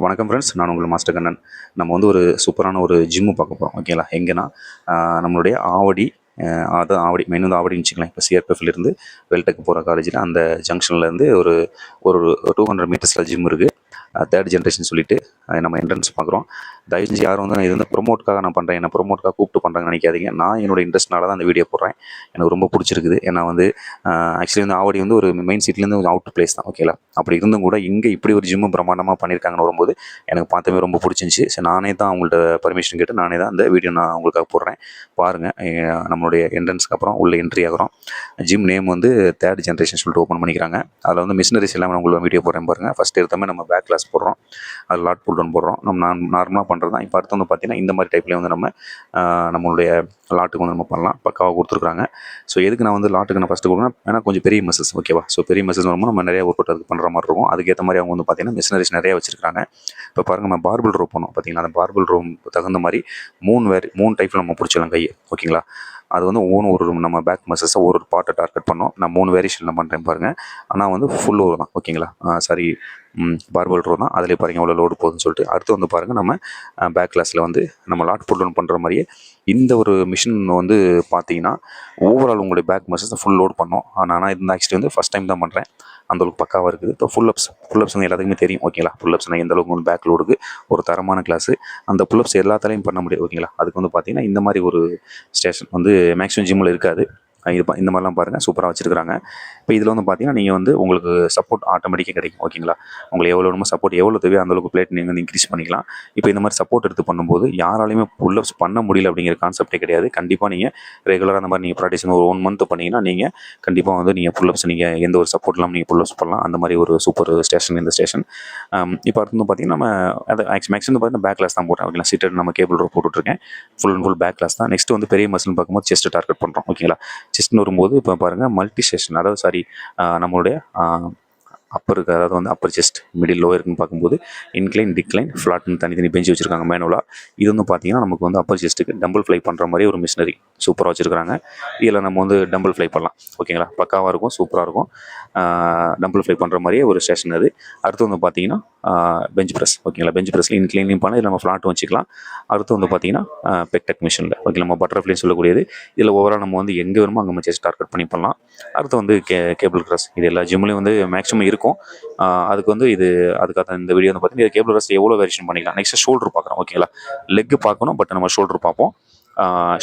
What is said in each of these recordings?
வணக்கம் ஃப்ரெண்ட்ஸ் நான் உங்கள் மாஸ்டர் கண்ணன். நம்ம வந்து ஒரு சூப்பரான ஒரு ஜிம்மு பார்க்க போகிறோம் ஓகேங்களா எங்கன்னா நம்மளுடைய ஆவடி ஆஹ் ஆவடி மெயின் வந்து ஆவடின்னு வச்சுக்கலாம் இப்போ சிஆர்பிஎஃப்லேருந்து வெல்டெக் போகிற காலேஜில் அந்த ஜங்ஷன்லேருந்து ஒரு ஒரு டூ ஹண்ட்ரட் மீட்டர்ஸில் ஜிம் இருக்குது தேர்ட் ஜென்ரேஷன் சொல்லிட்டு நம்ம என்ட்ரன்ஸ் பார்க்குறோம். தயவு செஞ்சு யாரும் வந்து நான் இது வந்து ப்ரொமோட்காக நான் பண்ணுறேன் என்ன ப்ரொமோட்காக கூப்பிட்டு பண்ணுறாங்கன்னு நினைக்காதீங்க. நான் என்னோட இன்ட்ரெஸ்ட்னால தான் அந்த வீடியோ போடுறேன். எனக்கு ரொம்ப பிடிச்சிருக்குது. ஏன்னா வந்து ஆக்சுவலி வந்து ஆவடி வந்து ஒரு மெயின் சிட்டிலேருந்து கொஞ்சம் அவுட் பிளேஸ் தான். ஓகேல அப்படி இருந்தும் கூட இங்கே இப்படி ஒரு ஜிம்மு பிரம்மாண்டமாக பண்ணியிருக்காங்கன்னு வரும்போது எனக்கு பார்த்தவே ரொம்ப பிடிச்சிருந்துச்சி. சரி நானே தான் அவங்கள்ட்ட பர்மிஷன் கேட்டு நானே தான் அந்த வீடியோ நான் உங்களுக்காக போடுறேன். பாருங்கள் நம்மளுடைய என்ட்ரன்ஸ்க்கு அப்புறம் உள்ள என்ட்ரி ஆகிறோம். ஜிம் நேம் வந்து தேர்ட் ஜென்ரேஷன் சொல்லிட்டு ஓப்பன் பண்ணிக்கிறாங்க. அதில் வந்து மிஷினரிஸ் எல்லாமே நான் உங்களுக்கு வீடியோ போடுறேன் பாருங்கள் ஃபஸ்ட் எடுத்தமே நம்ம பேக் கிளாஸ் போடுறோம். அது லாட் புல் டவுன் போடுறோம். நம்ம நான் நார்மலாக பண்ணுறது தான். இப்போ அடுத்து வந்து பார்த்தீங்கன்னா இந்த மாதிரி டைப்லேயே வந்து நம்ம நம்மளுடைய லாட்டுக்கு வந்து நம்ம பண்ணலாம். பக்காவாக கொடுத்துருக்காங்க ஸோ எதுக்கு நான் வந்து லாட்டுக்கு நான் ஃபஸ்ட்டு கொடுக்குறேன் ஏன்னா கொஞ்சம் பெரிய மெசஸ் ஓகேவா ஸோ பெரிய மெசஸ் வரும்போது நம்ம நிறைய ஒர்க் அவுட் அதுக்கு பண்ணுற மாதிரி இருக்கும். அதுக்கேற்ற மாதிரி அவங்க வந்து பார்த்தீங்கன்னா மிஷினரிஸ் நிறைய வச்சிருக்காங்க. இப்போ பாருங்க நம்ம பார்பிள் ரோ பண்ணோம் பார்த்திங்கன்னா அந்த பார்பிள் ரோம் தகுந்த மாதிரி மூணு வேறு மூணு டைப்பில் நம்ம பிடிச்சிடலாம் கையை. ஓகேங்களா அது வந்து ஒவ்வொன்று ஒரு நம்ம பேக் மசில்ஸை ஒரு ஒரு பாட்டை டார்கெட் பண்ணோம். நான் மூணு வேரியேஷனில் பண்ணுறேன் பாருங்கள் ஆனால் வந்து ஃபுல் ஓவர் தான் ஓகேங்களா சாரி பார்பல் ரோ தான். அதிலே பாருங்கள் எவ்வளோ லோடு போகுதுன்னு சொல்லிட்டு. அடுத்து வந்து பாருங்கள் நம்ம பேக் கிளாஸில் வந்து நம்ம லாட் புல் டவுன் பண்ணுற மாதிரியே இந்த ஒரு மிஷின் வந்து பார்த்தீங்கன்னா ஓவரால் உங்களுடைய பேக் மசில்ஸ் ஃபுல் லோட் பண்ணோம். ஆனால் நான் இந்த ஆக்சுவலி வந்து ஃபஸ்ட் டைம் தான் பண்ணுறேன் அந்த அளவுக்கு பக்காவாக இருக்குது. இப்போ ஃபுல் அப்ஸ் ஃபுல் அப்ஸ் வந்து எல்லாத்துக்குமே தெரியும். ஓகேங்களா ஃபுல் அப்ஸ் எந்த அளவுக்கு வந்து பேக் லோடுக்கு ஒரு தரமான கிளாஸ் அந்த ஃபுல் அப்ஸ் எல்லாத்தாலையும் பண்ண முடியாது ஓகேங்களா அதுக்கு வந்து பார்த்தீங்கன்னா இந்த மாதிரி ஒரு ஸ்டேஷன் வந்து மேக்ஸிமம் ஜிம்மில் இருக்காது. இது இந்த மாதிரிலாம் பாருங்கள் சூப்பராக வச்சுருக்காங்க இப்போ இதில் வந்து பார்த்தீங்கன்னா நீங்கள் வந்து உங்களுக்கு சப்போர்ட் ஆட்டோமேட்டிக்காக கிடைக்கும். ஓகேங்களா உங்களுக்கு எவ்வளோ வேணுமோ சப்போர்ட் எவ்வளோ தேவையோ அந்த அளவுக்கு பிளேட் நீங்கள் வந்து இன்க்ரீஸ் பண்ணிக்கலாம். இப்போ இந்த மாதிரி சப்போர்ட் எடுத்து பண்ணும்போது யாராலையுமே புல் அப்ஸ் பண்ண முடியல அப்படிங்கிற கான்செப்டே கிடையாது. கண்டிப்பாக நீங்கள் ரெகுலராக அந்த மாதிரி நீங்கள் ப்ராக்டிஸ் ஒரு ஒன் மந்த் பண்ணிங்கன்னா நீங்கள் கண்டிப்பாக வந்து நீங்கள் புல் அப்ஸ் நீங்கள் எந்த ஒரு சப்போர்ட் இல்லாமல் நீங்கள் புல் அப்ஸ் பண்ணலாம். அந்த மாதிரி ஒரு சூப்பர் ஸ்டேஷன் இந்த ஸ்டேஷன் இப்போ அடுத்து வந்து பார்த்தீங்கன்னா நம்ம அதை மேக்ஸிமம் பார்த்தீங்கன்னா பேக் கிளாஸ் தான் போட்டேன் ஓகேங்களா சீட்டட் நம்ம கேபிள் ரோட் போட்டுட்ருக்கேன் full and full back class தான். நெக்ஸ்ட் வந்து பெரிய மசில்னு பார்க்கும்போது செஸ்ட் டார்கெட் பண்ணுறோம் ஓகேங்களா செஸ்ட்னு வரும்போது இப்போ பாருங்கள் மல்டி செஷன் அதாவது சாரி நம்மளுடைய அப்பருக்கு அதாவது வந்து அப்பர் செஸ்ட் மிடில் லோயருக்குன்னு பார்க்கும்போது இன்க்ளைன் டிக்ளைன் ஃப்ளாட்னு தனித்தனி பெஞ்சு வச்சுருக்காங்க மேனுவலாக இது வந்து பார்த்தீங்கன்னா நமக்கு வந்து அப்பர் செஸ்ட்டுக்கு டம்பிள் ஃப்ளை பண்ணுற மாதிரி ஒரு மிஷினரி சூப்பராக வச்சுருக்காங்க இதில் நம்ம வந்து டம்பிள் ஃப்ளை பண்ணலாம். ஓகேங்களா பக்காவாக இருக்கும் சூப்பராக இருக்கும். டம்பிள் ஃப்ளை பண்ணுற மாதிரியே ஒரு ஸ்டேஷன் அது. அடுத்து வந்து பார்த்திங்கன்னா பெஞ்ச் ப்ரெஸ் ஓகேங்களா பெஞ்ச் ப்ரெஸ்ல இன்க்ளைனையும் பண்ணலாம் இதில் நம்ம ஃப்ளாட்டும் வச்சுக்கலாம். அடுத்து வந்து பார்த்தீங்கன்னா பெக்டெக் மிஷினில் ஓகே நம்ம பட்டர்ஃப்ளைன்னு சொல்லக்கூடியது. இதில் ஓவரால் நம்ம வந்து எங்கே வேணுமோ அங்கே நம்ம டார்கெட் பண்ணி பண்ணலாம். அடுத்து வந்து கே கேபிள் கிராஸ் இது எல்லா ஜிம்லேயும் வந்து மேக்ஸிமம் இருக்கும். அதுக்கு வந்து இது அதுக்காக இந்த வீடியோ வந்து பார்த்தீங்கன்னா கேபிள் கிராஸ் எவ்வளோ வேரியேஷன் பண்ணிக்கலாம்? நெக்ஸ்ட் ஷோல்டர் பார்க்குறோம் ஓகேங்களா லெக் பார்க்கணும் பட் நம்ம ஷோல்டர் பார்ப்போம்.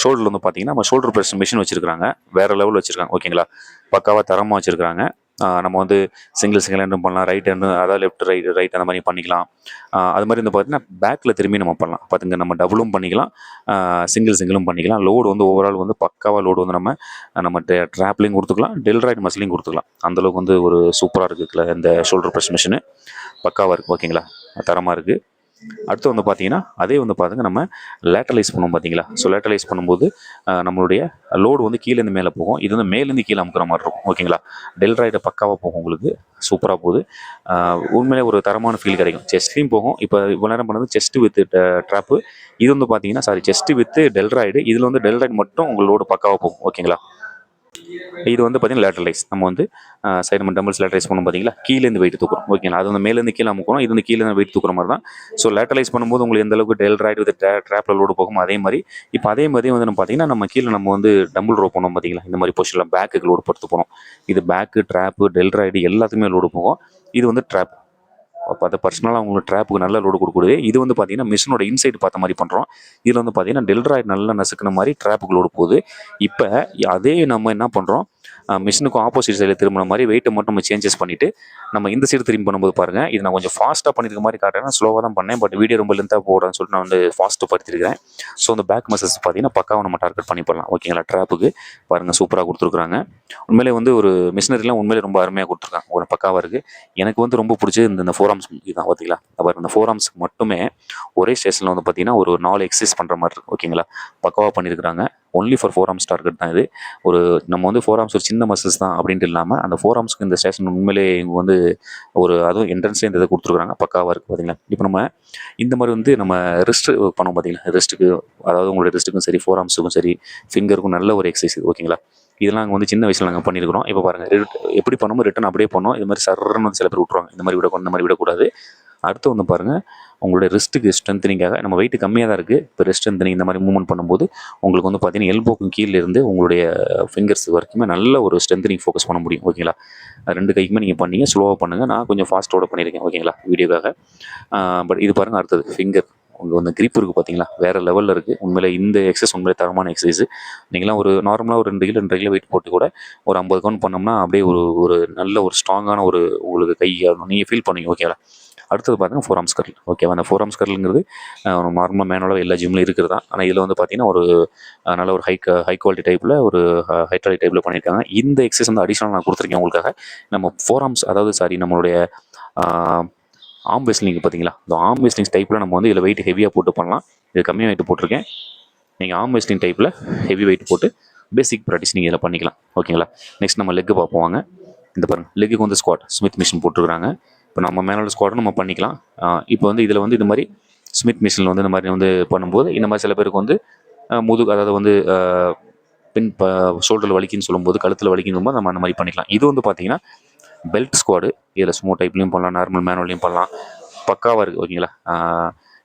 ஷோல்டர் வந்து பார்த்தீங்கன்னா நம்ம ஷோல்டர் ப்ரெஸ் மிஷின் வச்சிருக்காங்க வேறு லெவல் வச்சிருக்காங்க. ஓகேங்களா பக்காவாக தரமாக வச்சிருக்காங்க நம்ம வந்து சிங்கிள் சிங்கிள் ஹேண்டும் பண்ணலாம். ரைட் ஹேண்டு அதாவது லெஃப்ட் ரைட் ரைட் அந்த மாதிரி பண்ணிக்கலாம். அது மாதிரி வந்து பார்த்தீங்கன்னா பேக்கில் திரும்பி நம்ம பண்ணலாம். பார்த்துங்க நம்ம டபுளும் பண்ணிக்கலாம். சிங்கிள் சிங்கிளும் பண்ணிக்கலாம். லோடு வந்து ஓவரால் வந்து பக்காவாக லோடு வந்து நம்ம நம்ம ட்ராப்லையும் கொடுத்துக்கலாம். டெல்ராய்டு மசிலையும் கொடுத்துக்கலாம். அந்தளவுக்கு வந்து ஒரு சூப்பராக இருக்குது இந்த ஷோல்டர் ப்ரெஸ் மிஷினு பக்காவாக இருக்குது ஓகேங்களா தரமாக இருக்குது அடுத்து வந்து பார்த்தீங்கன்னா அதே வந்து பாருங்க நம்ம லேட்டலைஸ் பண்ணுவோம் பார்த்தீங்களா ஸோ லேட்டலைஸ் பண்ணும்போது நம்மளுடைய லோடு வந்து கீழேருந்து மேலே போகும். இது வந்து மேலேருந்து கீழே அமுக்கிற மாதிரி இருக்கும். ஓகேங்களா? டெல்ராய்டு பக்காவாக போகும் உங்களுக்கு. சூப்பராக போகுது. உண்மையிலே ஒரு தரமான ஃபீல் கிடைக்கும். செஸ்ட்லேயும் போகும். இப்போ இவ்வளோ நேரம் பண்ணது செஸ்ட் வித் ட்ராப்பு இது வந்து பார்த்தீங்கன்னா சாரி செஸ்ட் வித் டெல்ராய்டு இதில் வந்து டெல்ராய்டு மட்டும் உங்களோட பக்காவாக போகும். ஓகேங்களா? இது வந்து பார்த்தீங்கன்னா லேட்டரலைஸ் நம்ம வந்து சைடு நம்ம டம்பிள்ஸ் லேட்டரைஸ் பண்ணும் பார்த்தீங்களா கீழேருந்து வெயிட் தூக்குறோம். ஓகேங்களா அது வந்து மேலேருந்து கீழே அமுக்கணும் இது வந்து கீழே வெயிட் தூக்குற மாதிரி தான். ஸோ லேட்டரைஸ் பண்ணும்போது உங்களுக்கு எந்த அளவுக்கு டெல் ரைட் வித் ட்ராப்பில் லோடு போகும் அதே மாதிரி இப்போ அதே மாதிரி வந்து நம்ம பார்த்தீங்கன்னா நம்ம கீழே நம்ம வந்து டம்பிள் ரோ பண்ணோம் பார்த்தீங்களா இந்த மாதிரி பொசிஷனில் பேக்குக்கு லோடு படுத்து போனோம் இது பேக்கு ட்ராப்பு டெல் ரைடு எல்லாத்துக்குமே லோடு போகும். இது வந்து ட்ராப் அப்போ அதை பர்சனலாக உங்களுக்கு ட்ராப்புக்கு நல்ல லோடு கொடுக்குது. இது வந்து பார்த்தீங்கன்னா மிஷினோட இன்சைட் பார்த்த மாதிரி பண்ணுறோம் இதில் வந்து பார்த்தீங்கன்னா டெல்ராய்டு நல்லா நசுக்கின மாதிரி ட்ராப்புக்கு லோடு போகுது. இப்போ அதே நம்ம என்ன பண்ணுறோம் மிஷினுக்கு ஆப்போசிட் சைடில் திரும்பின மாதிரி வெயிட்டை மட்டும் நம்ம சேஞ்சஸ் பண்ணிவிட்டு நம்ம இந்த சைடு திரும்பி பண்ணும்போது பாருங்கள் இது நான் கொஞ்சம் ஃபாஸ்ட்டாக பண்ணியிருக்க மாதிரி காட்டுறேன் ஸ்லோவாக தான் பண்ணேன். பட் வீடியோ ரொம்ப லென்த்தாக போடுறேன்னு சொல்லிட்டு நான் வந்து ஃபாஸ்ட்டு படுத்திருக்கிறேன். ஸோ அந்த பேக் மசஸ் பார்த்தீங்கன்னா பக்காவை நம்ம டார்கெட் பண்ணி பண்ணலாம் ஓகேங்களா ட்ராப்புக்கு பாருங்கள் சூப்பராக கொடுத்துருக்குறாங்க. உண்மையிலே வந்து ஒரு மிஷினரிலாம் உண்மையிலே ரொம்ப அருமையாக கொடுத்துருக்காங்க. ஒரு பக்காவாக இருக்குது எனக்கு வந்து ரொம்ப பிடிச்சது இந்த ஃபோராம்ஸ் ஃபோர் இதுதான் பார்த்தீங்களா பாருங்க இந்த ஃபோர் மட்டுமே ஒரே ஸ்டேஷனில் வந்து பார்த்தீங்கன்னா ஒரு நாலு எக்ஸசைஸ் பண்ணுற மாதிரி இருக்கும் ஓகேங்களா? பக்காவாக பண்ணியிருக்கிறாங்க only for four arms target தான் இது. ஒரு நம்ம வந்து ஃபோர் ஆர்ம்ஸ் ஒரு சின்ன மசில்ஸ் தான் அப்படின்ட்டு இல்லாமல் அந்த ஃபோர் ஆர்ம்ஸ்க்கு இந்த ஸ்டேஷன் உண்மையிலே இவங்க வந்து ஒரு அதுவும் என்ட்ரன்ஸே இந்த இதை கொடுத்துருக்குறாங்க. பக்காவாக இருக்குது பார்த்தீங்களா இப்போ நம்ம இந்த மாதிரி வந்து நம்ம ரிஸ்ட் பண்ணோம் பார்த்தீங்களா ரிஸ்ட்டுக்கு அதாவது உங்களுடைய ரிஸ்ட்டுக்கும் சரி ஃபோர் ஆர்ம்ஸுக்கும் சரி ஃபிங்கருக்கும் நல்ல ஒரு எக்ஸசைஸ் இது ஓகேங்களா இதெல்லாம் நாங்கள் வந்து சின்ன வயசில் நாங்கள் பண்ணியிருக்கிறோம் இப்போ பாருங்கள் எப்படி பண்ணோமோ ரிட்டன் அப்படியே பண்ணோம் இது மாதிரி சர்றன்னு வந்து சில பேர் விட்ருவாங்க இந்த மாதிரி விட இந்த மாதிரி விடக்கூடாது. அடுத்து வந்து பாருங்கள் உங்களுடைய ரிஸ்ட்டுக்கு ஸ்ட்ரென்த்தனிங்காக நம்ம வெயிட் கம்மியாக தான் இருக்குது இப்போ ரெஸ்ட் ஸ்ட்ரென்த்தனிங் இந்த மாதிரி மூவ்மெண்ட் பண்ணும்போது உங்களுக்கு வந்து பார்த்தீங்கன்னா எல்போக்கும் கீழே இருந்து உங்களுடைய ஃபிங்கர்ஸ் வரைக்குமே நல்ல ஒரு ஸ்ட்ரென்த்தனிங் ஃபோக்கஸ் பண்ண முடியும் ஓகேங்களா? அது ரெண்டு கைக்குமே நீங்கள் பண்ணீங்க ஸ்லோவாக பண்ணுங்கள் நான் கொஞ்சம் ஃபாஸ்ட்டோட பண்ணியிருக்கேன் ஓகேங்களா வீடியோக்காக. பட் இது பாருங்கள் அடுத்தது ஃபிங்கர் உங்கள் வந்து கிரிப் இருக்குது பார்த்தீங்களா வேறு லெவலில் இருக்குது உண்மையிலே இந்த எக்ஸசைஸ் உண்மையிலே தரமான எக்ஸசைஸ் நீங்களாம் ஒரு நார்மலாக ஒரு ரெண்டு கிலோ ரெண்டு கிலோ வெயிட் போட்டு கூட ஒரு ஐம்பது கவுண்ட் பண்ணோம்னா அப்படியே ஒரு ஒரு நல்ல ஒரு ஸ்ட்ராங்கான ஒரு உங்களுக்கு கை நீங்கள் ஃபீல் பண்ணுவீங்க ஓகேங்களா? அடுத்தது பார்த்தீங்கன்னா ஃபோர் ஆம்ஸ் கர்ல் ஓகேவா அந்த ஃபோர் ஆம்ஸ் கர்லுங்கிறது நார்மலாக மேனோட எல்லா ஜிம்லையும் இருக்கிறது தான். ஆனால் இதில் வந்து பார்த்தீங்கன்னா ஒரு நல்ல ஒரு ஹை ஹை குவாலிட்டி டைப்பில் ஒரு ஹைட்ராலிக் டைப்பில் பண்ணியிருக்காங்க. இந்த எக்ஸசைஸ் வந்து அடிஷனல் நான் கொடுத்துருக்கேன் உங்களுக்காக. நம்ம ஃபோர் ஆம்ஸ் அதாவது சாரி நம்மளுடைய ஆம் வெஸ்லிங் பார்த்தீங்களா இந்த ஆம் வெஸ்லிங் டைப்பில் நம்ம வந்து இதில் வெயிட் ஹெவியாக போட்டு பண்ணலாம். இது கம்மியாக வெயிட் போட்டிருக்கேன். நீங்கள் ஆம் வெஸ்லிங் டைப்பில் ஹெவி வெயிட் போட்டு பேசிக் ப்ராக்டிஸ் நீங்கள் இதில் பண்ணிக்கலாம். ஓகேங்களா நெக்ஸ்ட் நம்ம லெக்கு பார்ப்போம் வாங்க. இந்த பாருங்கள் லெக்குக்கு வந்து ஸ்குவாட் ஸ்மித் மிஷின் போட்டுருக்குறாங்க. இப்போ நம்ம மேனுவல் ஸ்குவாடும் நம்ம பண்ணிக்கலாம். இப்போ வந்து இதில் வந்து இது மாதிரி ஸ்மித் மிஷினில் வந்து இந்த மாதிரி வந்து பண்ணும்போது இந்த மாதிரி சில பேருக்கு வந்து முதுகு அதாவது வந்து பின் ப ஷோல்டரில் வலிக்குன்னு சொல்லும்போது கழுத்தில் வலிக்கும் போது நம்ம அந்த மாதிரி பண்ணிக்கலாம். இது வந்து பார்த்தீங்கன்னா பெல்ட் ஸ்குவாடு இதில் ஸ்மோ டைப்லையும் பண்ணலாம் நார்மல் மேனுவல்லையும் பண்ணலாம். பக்காவாக இருக்குது ஓகேங்களா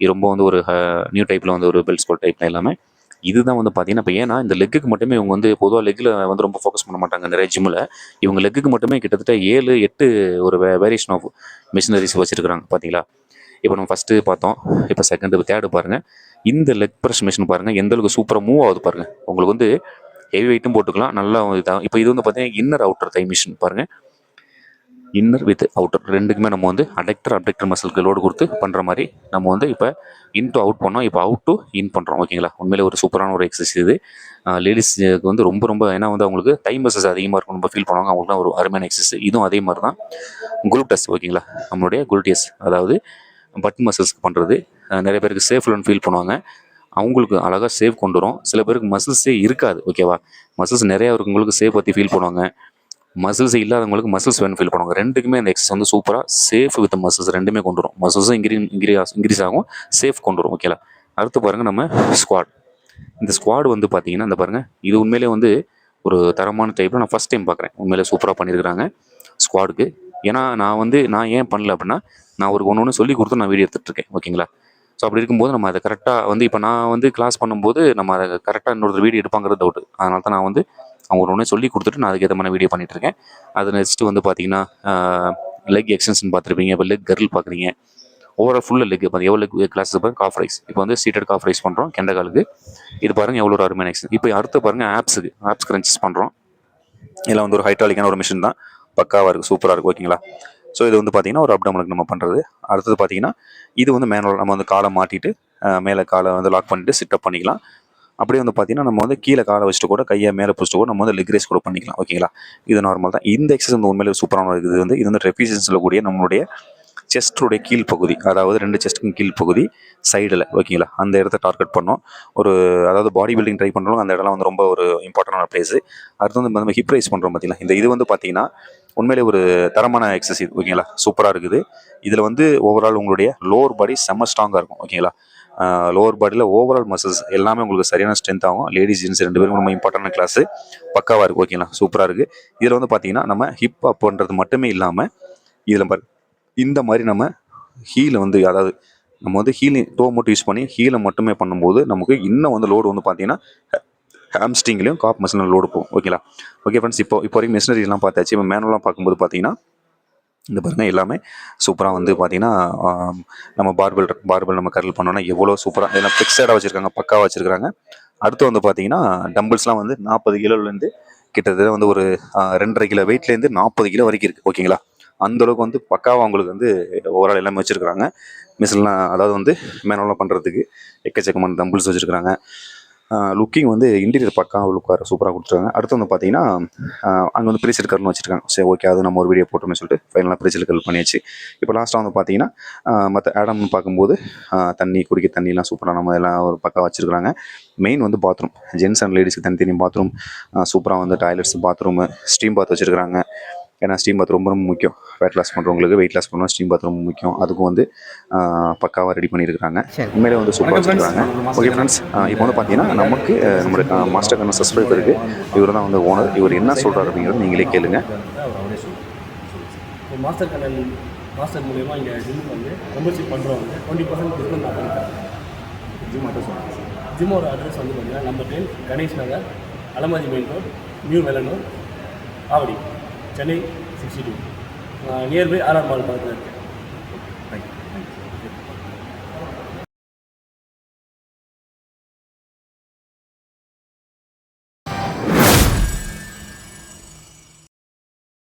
இது ரொம்ப வந்து ஒரு நியூ டைப்பில் வந்து ஒரு பெல்ட் ஸ்குவாட் டைப்னா எல்லாமே. இதுதான் வந்து பார்த்தீங்கன்னா இப்போ ஏன்னா இந்த லெக்குக்கு மட்டுமே இவங்க வந்து பொதுவாக லெக்கில் வந்து ரொம்ப ஃபோக்கஸ் பண்ண மாட்டாங்க நிறைய ஜிம்மில் இவங்க லெக்குக்கு மட்டுமே கிட்டத்தட்ட ஏழு எட்டு ஒரு வேரியேஷன் ஆஃப் மிஷினரிஸ் வச்சுருக்குறாங்க பார்த்தீங்களா இப்போ நம்ம ஃபஸ்ட்டு பார்த்தோம். இப்போ செகண்டு தேர்டு பாருங்கள் இந்த லெக் ப்ரெஸ் மிஷின் பாருங்கள் எந்த அளவுக்கு சூப்பராக மூவ் ஆகுது பாருங்கள் உங்களுக்கு வந்து ஹெவி வெயிட்டும் போட்டுக்கலாம். நல்லா இதாக இப்போ இது வந்து பார்த்தீங்கன்னா இன்னர் அவுட்டர் தை மிஷின் பாருங்கள் இன்னர் வித் அவுட்டர் ரெண்டுக்குமே நம்ம வந்து அடெக்டர் அப்டெக்டர் மசிலுக்கு லோடு கொடுத்து பண்ணுற மாதிரி நம்ம வந்து இப்போ இன் டு அவுட் பண்ணோம். இப்போ அவுட் டு இன் பண்ணுறோம் ஓகேங்களா உண்மையிலே ஒரு சூப்பரான ஒரு எக்ஸசைஸ் இது. லேடிஸ்க்கு வந்து ரொம்ப ரொம்ப ஏன்னா வந்து அவங்களுக்கு டைம் மசஸ் அதிகமாக இருக்கும் ரொம்ப ஃபீல் பண்ணுவாங்க. அவங்களுக்கு ஒரு அருமையான எக்ஸசைஸ் இதுவும் அதே மாதிரி தான். குளுட்டஸ் ஓகேங்களா நம்மளுடைய குளுட்டியஸ் அதாவது பட் மசில்ஸ்க்கு பண்ணுறது நிறைய பேருக்கு சேஃப் ஃபீல் பண்ணுவாங்க. அவங்களுக்கு அழகாக சேவ் கொண்டு வரும். சில பேருக்கு மசில்ஸே இருக்காது ஓகேவா மசில்ஸ் நிறையா இருக்கவங்களுக்கு சேவ் பற்றி ஃபீல் பண்ணுவாங்க. மசில்ஸ் இல்லாதவங்களுக்கு மசில்ஸ் வேணும் ஃபீல் பண்ணுவாங்க. ரெண்டுக்குமே அந்த எக்ஸசைஸ் வந்து சூப்பராக சேஃப் வித் மசில்ஸ் ரெண்டுமே கொண்டு வரும். மசில்ஸும் இன்க்ரீ இன்க்ரீஸ் இன்க்ரீஸ் ஆகும். சேஃப் கொண்டு வரும் ஓகேலா அடுத்து பாருங்கள் நம்ம ஸ்குவாட் இந்த ஸ்குவாட் வந்து பார்த்தீங்கன்னா இந்த பாருங்கள் இது உண்மையிலே வந்து ஒரு தரமான டைப்பில் நான் ஃபஸ்ட் டைம் பார்க்குறேன் உண்மையிலே சூப்பராக பண்ணியிருக்கிறாங்க ஸ்குவாடுக்கு ஏன்னா நான் வந்து நான் ஏன் பண்ணல அப்படின்னா நான் ஒரு ஒன்று ஒன்று சொல்லி கொடுத்து நான் வீடியோ எடுத்துகிட்ருக்கேன் ஓகேங்களா ஸோ அப்படி இருக்கும்போது நம்ம அதை கரெக்டாக வந்து இப்போ நான் வந்து கிளாஸ் பண்ணும்போது நம்ம அதை கரெக்டாக இன்னொருத்தர் வீடியோ எடுப்பாங்கிறது டவுட்டு அதனால தான் நான் வந்து அவங்க ஒன்று சொல்லி கொடுத்துட்டு நான் அதுக்கு ஏற்ற மாதிரி வீடியோ பண்ணிட்டு இருக்கேன் அது நெக்ஸ்ட்டு வந்து பார்த்தீங்கன்னா லெக் எக்ஸ்டென்ஷன் பார்த்துருப்பீங்க. இப்போ லெக் கர்ல் பார்க்குறீங்க. ஓவரால் ஃபுல்லாக லெக் பார்த்து எவ்வளோ லெக் கிளாஸ் பாருங்க? காஃப் ரைஸ் இப்போ வந்து சீட்டட் காஃப் ரைஸ் பண்ணுறோம் கெண்டகாலுக்கு இது பாருங்கள் எவ்வளோ ஒரு அருமையான எக்ஸன் இப்போ அடுத்து பாருங்கள் ஆப்ஸுக்கு ஆப்ஸ் கிரன்ச்சஸ் பண்ணுறோம் இதெல்லாம் வந்து ஒரு ஹைட்ராலிக்கான ஒரு மிஷின் தான். பக்காவாக இருக்குது சூப்பராக இருக்குது ஓகேங்களா ஸோ இது வந்து பார்த்தீங்கன்னா ஒரு அப்டமலுக்கு நம்ம பண்ணுறது அடுத்தது பார்த்தீங்கன்னா இது வந்து மேனுவல் நம்ம வந்து காலை மாட்டிட்டு மேலே காலை வந்து லாக் பண்ணிவிட்டு சிட்டப் பண்ணிக்கலாம். அப்படியே வந்து பார்த்தீங்கன்னா நம்ம வந்து கீழே காலை வச்சுட்டு கூட கையை மேலே பிடிச்சிட்டு கூட நம்ம வந்து லெக் ரேஸ் கூட பண்ணிக்கலாம். ஓகேங்களா இது நார்மல் தான். இந்த எக்ஸசைஸ் வந்து உண்மையிலே சூப்பரான இருக்குது வந்து இது வந்து ரெஃபிஷியன்ஸில் கூடிய நம்மளுடைய செஸ்ட்டுடைய கீழ் பகுதி அதாவது ரெண்டு செஸ்ட்டுக்கும் கீழ் பகுதி சைடில் ஓகேங்களா அந்த இடத்த டார்கெட் பண்ணோம். ஒரு அதாவது பாடி பில்டிங் ட்ரை பண்ணுறவங்க அந்த இடம்லாம் வந்து ரொம்ப ஒரு இம்பார்ட்டண்டான பிளேஸு அடுத்து வந்து நம்ம ஹிப் ரைஸ் பண்ணுறோம் பார்த்தீங்களா இந்த இது வந்து பார்த்தீங்கன்னா உண்மையிலே ஒரு தரமான எக்ஸசைஸ் ஓகேங்களா சூப்பராக இருக்குது. இதில் வந்து ஓவரால் உங்களுடைய லோவர் பாடி செம்ம ஸ்ட்ராங்காக இருக்கும். ஓகேங்களா லோவர் பாடியில் ஓவரால் மசில்ஸ் எல்லாமே உங்களுக்கு சரியான ஸ்ட்ரென்த் ஆகும். லேடிஸ் ஜென்ஸ் ரெண்டு பேரும் ரொம்ப இம்பார்ட்டன்ட் கிளாஸு பக்காவாக இருக்குது ஓகேங்களா சூப்பராக இருக்குது இதில் வந்து பார்த்தீங்கன்னா நம்ம ஹிப் அப் பண்ணுறது மட்டுமே இல்லாமல் இதில் பாரு இந்த மாதிரி நம்ம ஹீலை வந்து அதாவது நம்ம வந்து ஹீல் டோ மட்டும் யூஸ் பண்ணி ஹீலை மட்டுமே பண்ணும்போது நமக்கு இன்னும் வந்து லோடு வந்து பார்த்தீங்கன்னா ஹாம்ஸ்டிங்லேயும் காப் மசிலில் லோடு போகும் ஓகேங்களா ஓகே ஃப்ரெண்ட்ஸ் இப்போ இப்போ வரைக்கும் மிஷினரிலாம் பார்த்தாச்சு. இப்போ மேனுவலாம் பார்க்கும்போது பார்த்தீங்கன்னா இந்த பாருங்கள் எல்லாமே சூப்பராக வந்து பார்த்திங்கன்னா நம்ம பார்பல் பார்பல் நம்ம கரல் பண்ணோன்னா எவ்வளோ சூப்பராக எல்லாம் ஃபிக்ஸடாக வச்சுருக்காங்க பக்காவாக வச்சுருக்காங்க. அடுத்து வந்து பார்த்திங்கன்னா டம்பிள்ஸ்லாம் வந்து நாற்பது கிலோலேருந்து கிட்டத்தட்ட வந்து ஒரு ரெண்டரை கிலோ வெயிட்லேருந்து நாற்பது கிலோ வரைக்கும் இருக்குது ஓகேங்களா அந்த அளவுக்கு வந்து பக்காவாக அவங்களுக்கு வந்து ஓவரால் எல்லாமே வச்சுருக்குறாங்க. மிஷின்லாம் அதாவது வந்து மேனோலாம் பண்ணுறதுக்கு எக்கச்சக்கமான டம்பிள்ஸ் வச்சுருக்குறாங்க. லுக்கிங் வந்து இன்டீரியர் பக்கம் லுக்காக சூப்பராக கொடுத்துருக்காங்க. அடுத்து வந்து பார்த்தீங்கன்னா அங்கே வந்து பிரீசர் கர்னு வச்சுருக்காங்க. சரி ஓகே அது நம்ம ஒரு வீடியோ போட்டோம்னு சொல்லிட்டு ஃபைனலாக பிரீசர் கல் பண்ணியாச்சு. இப்போ லாஸ்ட்டாக வந்து பார்த்தீங்கன்னா மற்ற ஆடம்னு பார்க்கும்போது தண்ணி குடிக்க தண்ணிலாம் சூப்பராக நம்ம எல்லாம் ஒரு பக்கம் வச்சுருக்காங்க மெயின் வந்து பாத்ரூம் ஜென்ஸ் அண்ட் லேடிஸ்க்கு தனித்தனி பாத்ரூம் சூப்பராக வந்து டாய்லெட்ஸ் பாத்ரூமு ஸ்டீம் பாத் வச்சுருக்காங்க ஏன்னா ஸ்டீம் பாத் ரொம்ப ரொம்ப முக்கியம். ஃபேட் லாஸ் பண்ணுறவங்களுக்கு வெயிட் லாஸ் பண்ணணும் ஸ்டீம் பாத் ரொம்ப முக்கியம். அதுக்கும் வந்து பக்காவாக ரெடி பண்ணியிருக்காங்க. உண்மையிலே வந்து சூப்பராக வச்சுருக்காங்க ஓகே ஃப்ரெண்ட்ஸ் இப்போ வந்து பார்த்தீங்கன்னா நமக்கு அஹ், நம்மளுடைய மாஸ்டர் கண்ண சப்ஸ்கிரைபர் இருக்குது இவர் தான் வந்து ஓனர் இவர் என்ன சொல்கிறாரு அப்படிங்கிறது நீங்களே கேளுங்க. மாஸ்டர் கனல் மாஸ்டர் மூலயமா இங்கே ஜிம்முக்கு வந்து மெம்பர்ஷிப் பண்ணுறவங்க டுவெண்ட்டி பர்சன்ட் டிஸ்கவுண்ட் நான் பண்ணித்தரேன் ஜிம் சொல்லுங்கள் ஜிம்மோட அட்ரஸ் வந்து பார்த்தீங்கன்னா number ten Ganesh Nagar Alamathi main road new Vellanur Avadi. Chennai sixty two nearby RR mall பக்கத்தில் இருக்குது